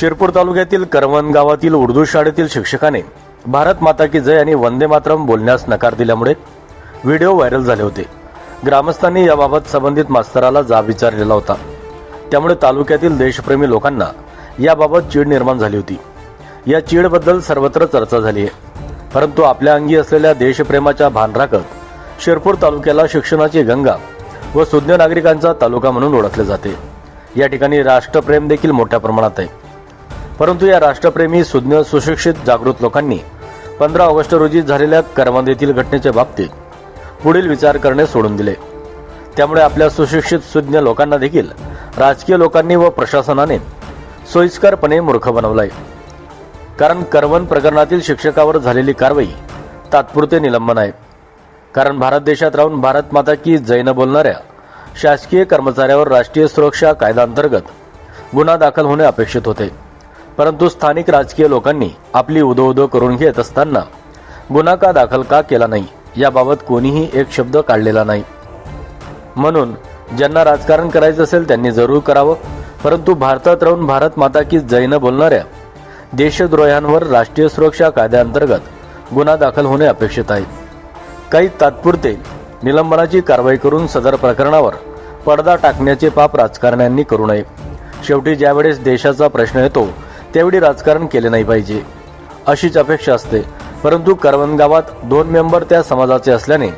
शिरपूर तालुक्यातील करवण गावातील उर्दू शाळेतील शिक्षकाने भारत माता की जय आणि वंदे मातरम बोलण्यास नकार दिल्यामुळे व्हिडिओ व्हायरल झाले होते. ग्रामस्थांनी याबाबत संबंधित मास्तराला जाब विचारलेला होता. त्यामुळे तालुक्यातील देशप्रेमी लोकांना याबाबत चीड निर्माण झाली होती. या चीडबद्दल सर्वत्र चर्चा झाली आहे. परंतु आपल्या अंगी असलेल्या देशप्रेमाच्या भान राखत शिरपूर तालुक्याला शिक्षणाची गंगा व सुज्ञ नागरिकांचा तालुका म्हणून ओळखले जाते. या ठिकाणी राष्ट्रप्रेम देखील मोठ्या प्रमाणात आहे. परंतु या राष्ट्रप्रेमी सुज्ञ सुशिक्षित जागृत लोकांनी पंधरा ऑगस्ट रोजी झालेल्या करमांद घटनेच्या बाबतीत पुढील विचार करणे सोडून दिले. त्यामुळे आपल्या सुशिक्षित सुज्ञ लोकांना देखील राजकीय लोकांनी व प्रशासनाने सोयीस्करपणे मूर्ख बनवलाय. कारण करवन प्रकरणातील शिक्षकावर झालेली कारवाई तात्पुरते निलंबन आहे. कारण भारत देशात राहून भारत माता की जैन बोलणाऱ्या शासकीय कर्मचाऱ्यावर राष्ट्रीय सुरक्षा कायद्याअंतर्गत गुन्हा दाखल होणे अपेक्षित होते. परंतु स्थानिक राजकीय लोकांनी आपली उदो करून घेत असताना गुन्हा का दाखल का केला नाही याबाबत कोणीही एक शब्द काढलेला नाही. म्हणून ज्यांना राजकारण करायचं असेल त्यांनी जरूर करावं परंतु भारतात राहून भारत माता की जैन बोलणाऱ्या देशद्रोह्यांवर राष्ट्रीय सुरक्षा कायद्याअंतर्गत गुन्हा दाखल होणे अपेक्षित आहे. काही तात्पुरते निलंबनाची कारवाई करून सदर प्रकरणावर पडदा टाकण्याचे पाप राजकारण्यांनी करू नये. शेवटी ज्यावेळेस देशाचा प्रश्न येतो तेवढी राजकारण केले नाही पाहिजे. अशीच अपेक्षा असते. परंतु करवण गावात दोन मेंबर त्या समाजाचे असल्याने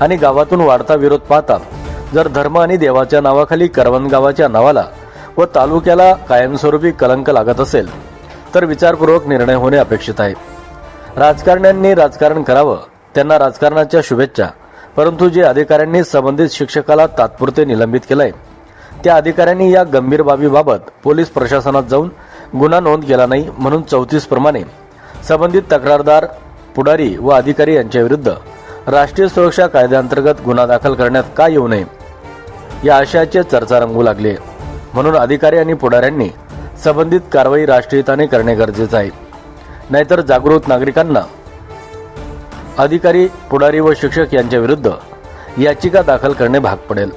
आणि गावातून वाढता विरोध पाहता जर धर्म आणि देवाच्या नावाखाली करवण गावाच्या नावाला व तालुक्याला कायमस्वरूपी कलंक लागत असेल तर विचारपूर्वक निर्णय होणे अपेक्षित आहे. राजकारण्यांनी राजकारण करावं त्यांना राजकारणाच्या शुभेच्छा परंतु जे अधिकाऱ्यांनी संबंधित शिक्षकाला तात्पुरते निलंबित केलंय त्या अधिकाऱ्यांनी या गंभीर बाबीबाबत पोलीस प्रशासनात जाऊन गुन्हा नोंद केला नाही म्हणून चौतीस प्रमाणे संबंधित तक्रारदार पुढारी व अधिकारी यांच्या विरुद्ध राष्ट्रीय सुरक्षा कायद्याअंतर्गत गुन्हा दाखल करण्यात का येऊ नये या आशयाचे चर्चा रंगू लागली. म्हणून अधिकारी आणि पुढाऱ्यांनी संबंधित कारवाई राष्ट्रहिताने करणे गरजेचं आहे. नाहीतर जागृत नागरिकांना अधिकारी पुढारी व शिक्षक यांच्या विरुद्ध याचिका दाखल करणे भाग पडेल.